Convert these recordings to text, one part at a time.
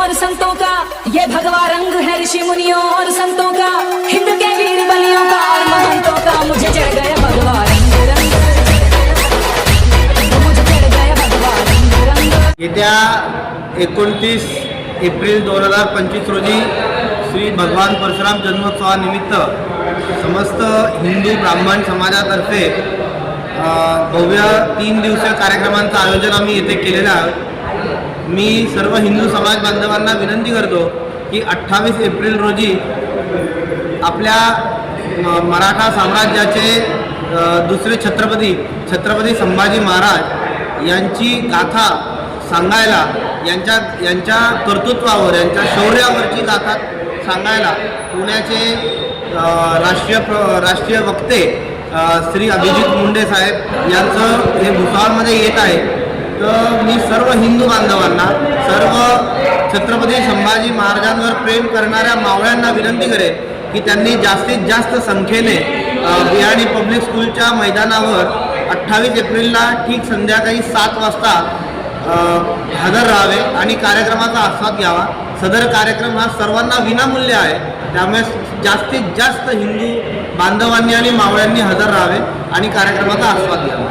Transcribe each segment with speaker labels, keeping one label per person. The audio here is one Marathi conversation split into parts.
Speaker 1: और संतों का ये भगवा रंग है ऋषि मुनियों और संतों का हिंद के वीर बलियों का और महंतों का मुझे चढ़ गया भगवा रंग रंग मुझे चढ़ गया भगवा रंग रंग।
Speaker 2: येत्या एकोणतीस एप्रिल दोन हजार पंचवीस रोजी श्री भगवान परशुराम जन्मोत्सवानिमित्त समस्त हिंदू ब्राह्मण समाजातर्फे भव्य तीन दिवसीय कार्यक्रमांचं आयोजन आम्ही येथे केलेलं आहे. मी सर्व हिंदू समाज बांधवांना विनंती करतो की अठ्ठावीस एप्रिल रोजी आपल्या मराठा साम्राज्याचे दुसरे छत्रपती छत्रपती संभाजी महाराज यांची गाथा सांगायला यांच्या यांच्या कर्तृत्वावर यांच्या शौर्यावरची गाथा सांगायला पुण्याचे राष्ट्रीय प्र राष्ट्रीय वक्ते श्री अभिजित मुंडे साहेब यांचं हे भुसावळमध्ये येत आहे. तर मी सर्व हिंदू बांधवांना सर्व छत्रपती संभाजी महाराजांवर प्रेम करणाऱ्या मावळ्यांना विनंती करेन की त्यांनी जास्तीत जास्त संख्येने बियाणी पब्लिक स्कूलच्या मैदानावर अठ्ठावीस एप्रिलला ठीक संध्याकाळी सात वाजता हजर राहावे आणि कार्यक्रमाचा आस्वाद घ्यावा. सदर कार्यक्रम हा सर्वांना विनामूल्य आहे. त्यामुळे जास्तीत जास्त हिंदू बांधवांनी आणि मावळ्यांनी हजर राहावे आणि कार्यक्रमाचा आस्वाद घ्यावा.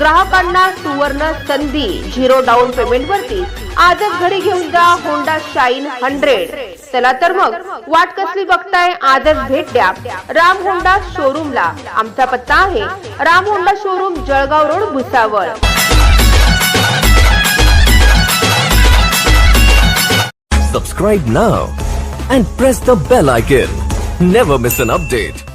Speaker 3: ग्राहकांना सुवर्ण संधी झिरो डाऊन पेमेंट वरती आजच घरी घेऊन जा होंडा शाईन हंड्रेड चला तर मग वाट कसली बघताय? आजच भेट द्या. राम होंडा शोरूमला आमचा पत्ता आहे Ram Honda showroom Jalgaon road Bhusawal.
Speaker 4: Subscribe now and press the bell icon. Never miss an update.